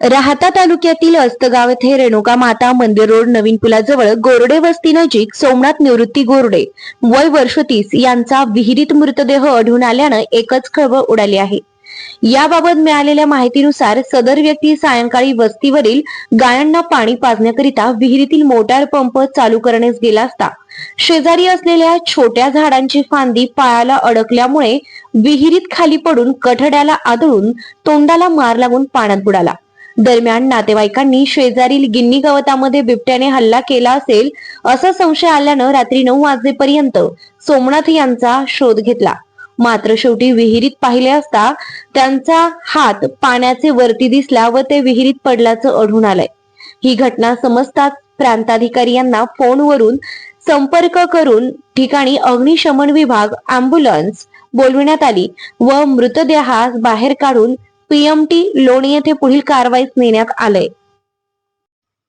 राहता तालुक्यातील अस्तगाव येथे रेणुका माता मंदिर रोड नवीन पुलाजवळ गोरडे वस्ती नजीक सोमनाथ निवृत्ती गोरडे वय वर्ष तीस यांचा विहिरीत मृतदेह आढळून आल्यानं एकच खळबळ उडाली आहे. याबाबत मिळालेल्या माहितीनुसार सदर व्यक्ती सायंकाळी वस्तीवरील गायांना पाणी पाजण्याकरिता विहिरीतील मोटार पंप चालू करण्यास गेला असता शेजारी असलेल्या छोट्या झाडांची फांदी पायाला अडकल्यामुळे विहिरीत खाली पडून कठड्याला आदळून तोंडाला मार लागून पाण्यात बुडाला. दरम्यान नातेवाईकांनी शेजारील गिन्नी गवतामध्ये बिबट्याने हल्ला केला असेल असा संशय आल्यानं रात्री नऊ वाजेपर्यंत सोमनाथ यांचा शोध घेतला. मात्र शेवटी विहिरीत पाहिले असता त्यांचा हात पाण्याचे वरती दिसला व ते विहिरीत पडल्याचं आढळून आलंय. ही घटना समजताच प्रांताधिकारी यांना फोनवरून संपर्क करून ठिकाणी अग्निशमन विभाग अँब्युलन्स बोलविण्यात आली व मृतदेहास बाहेर काढून पीएमटी लोणी येथे पुढील कारवाईस नेण्यात आलंय.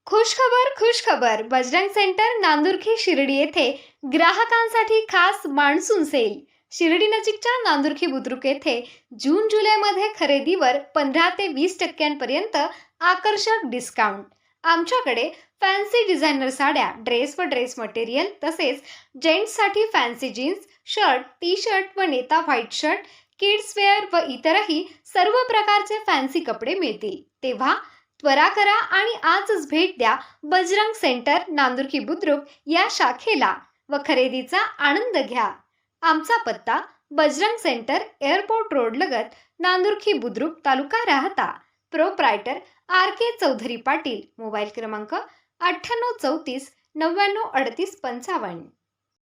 खुश खबर खुश खबर. बजरंग सेंटर नांदुरखी शिर्डी येथे ग्राहकांसाठी खास मान्सून सेल. शिर्डी नजीकच्या नांदुरखी बुद्रुक येथे जून जुलैमध्ये खरेदीवर पंधरा ते वीस टक्क्यांपर्यंत आकर्षक डिस्काउंट आमच्याकडे फॅन्सी डिझायनर साड्या ड्रेस व ड्रेस मटेरियल तसेच जेंट्ससाठी fancy jeans shirt T shirt व नेता व्हाईट शर्ट किड्स वेअर व इतरही सर्व प्रकारचे फॅन्सी कपडे मिळतील. तेव्हा त्वरा करा आणि आजच भेट द्या बजरंग सेंटर नांदुरकी बुद्रुक या शाखेला व खरेदीचा आनंद घ्या. आमचा पत्ता बजरंग सेंटर एअरपोर्ट रोड लगत Nandurki Budruk taluka Rahata. Proprietor R K Chaudhari Patil mobile क्रमांक अठ्ठ्याण्णव चौतीस नव्याण्णव अडतीस पंचावन्न.